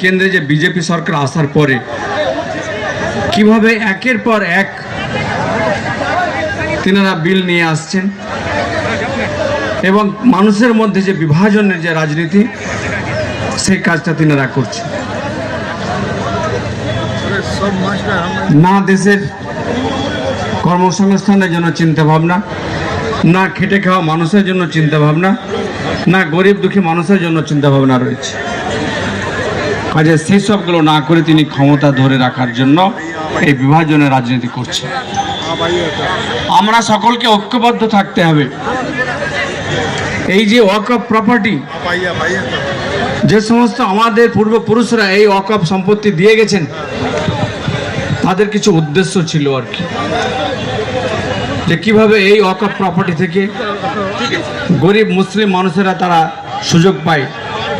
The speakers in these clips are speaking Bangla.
কেন্দ্রে যে বিজেপি সরকার আসার পরে কীভাবে একের পর এক তিনারা বিল নিয়ে আসছেন এবং মানুষের মধ্যে যে বিভাজনের যে রাজনীতি, সেই কাজটা তিনারা করছেন। না দেশের কর্মসংস্থানের জন্য চিন্তা ভাবনা, না খেটে খাওয়া মানুষের জন্য চিন্তা ভাবনা, না গরিব দুঃখী মানুষের জন্য চিন্তা ভাবনা রয়েছে। কাজে সেই সবগুলো না করে তিনি ক্ষমতা ধরে রাখার জন্য এই বিভাজনের রাজনীতি করছে আমরা সকলকে ঐক্যবদ্ধ থাকতে হবে। এই যে ওয়াক অফ প্রপার্টি, যে সমস্ত আমাদের পূর্বপুরুষরা এই ওয়াক অফ সম্পত্তি দিয়ে গেছেন, তাদের কিছু উদ্দেশ্য ছিল আর কি। যে কীভাবে এই ওয়াক অফ প্রপার্টি থেকে গরিব মুসলিম মানুষেরা তারা সুযোগ পায়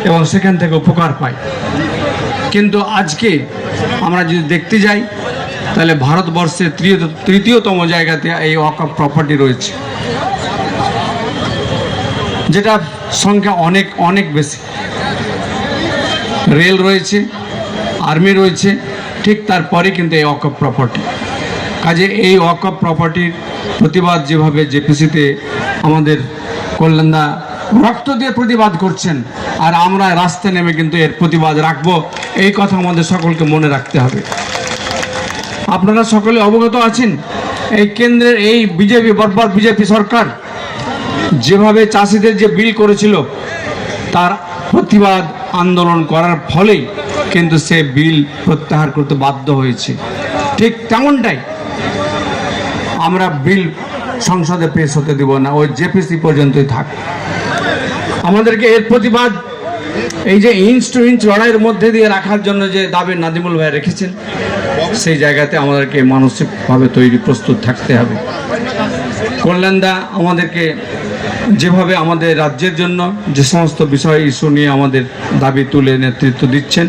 এবং সেখান থেকে উপকার পায়। কিন্তু আজকে আমরা যদি দেখতে যাই, তাহলে ভারতবর্ষের তৃতীয়, তৃতীয়তম জায়গাতে এই ওয়াক প্রপার্টি রয়েছে। যেটা সংখ্যা অনেক অনেক বেশি। রেল রয়েছে, আর্মি রয়েছে, ঠিক তারপরে কিন্তু এই ওয়াক প্রপার্টি কাজে এই ওয়াক প্রপার্টির প্রতিবাদ যেভাবে জেপিসিতে আমাদের কল্যাণদা রক্ত দিয়ে প্রতিবাদ করছেন আর আমরা রাস্তায় নেমে কিন্তু এর প্রতিবাদ রাখব। এই কথা আমাদের সকলকে মনে রাখতে হবে। আপনারা সকলে অবগত আছেন, এই কেন্দ্রের এই বিজেপি, বর্বর বিজেপি সরকার যেভাবে চাষিদের যে বিল করেছিল, তার প্রতিবাদ আন্দোলন করার ফলেই কিন্তু সে বিল প্রত্যাহার করতে বাধ্য হয়েছে। ঠিক তেমনটাই আমরা বিল সংসদে পেশ হতে দিব না ওই জেপিসি পর্যন্তই থাক। আমাদেরকে এর প্রতিবাদ, এই যে ইঞ্চ টু ইঞ্চ লড়াইয়ের মধ্যে দিয়ে রাখার জন্য যে দাবি নাদিমুল ভাই রেখেছেন, সেই জায়গাতে আমাদেরকে মানসিকভাবে তৈরি প্রস্তুত থাকতে হবে। কল্যাণদা আমাদেরকে যেভাবে আমাদের রাজ্যের জন্য যে সমস্ত বিষয় ইস্যু নিয়ে আমাদের দাবি তুলে নেতৃত্ব দিচ্ছেন,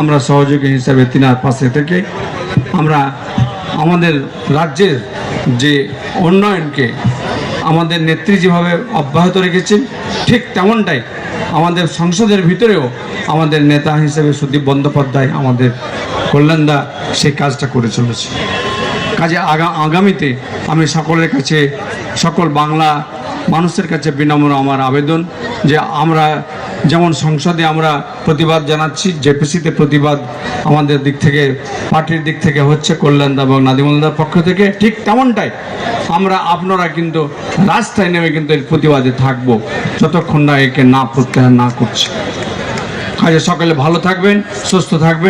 আমরা সহযোগী হিসাবে তিনার পাশে থেকে আমরা আমাদের রাজ্যের যে উন্নয়নকে আমাদের নেত্রী যেভাবে অব্যাহত রেখেছেন, ঠিক তেমনটাই আমাদের সংসদের ভিতরেও আমাদের নেতা হিসেবে সুদীপ বন্দ্যোপাধ্যায়, আমাদের কল্যাণদা সেই কাজটা করে চলেছে। কাজে আগা, আগামীতে আমি সকলের কাছে, সকল বাংলা মানুষের কাছে বিনম্র আমার আবেদন যে আমরা যেমন সংসদে আমরা প্রতিবাদ জানাচ্ছি, জেপিসিতে প্রতিবাদ আমাদের দিক থেকে, পার্টির দিক থেকে হচ্ছে কল্যাণদা এবং নাদিমুলদার পক্ষ থেকে। ঠিক তেমনটাই আমরা আপনারা কিন্তু রাস্তায় নেমে কিন্তু এর প্রতিবাদে থাকব, যতক্ষণ না একে না প্রত্যাহার না করছে। কাজে সকালে ভালো থাকবেন, সুস্থ থাকবেন।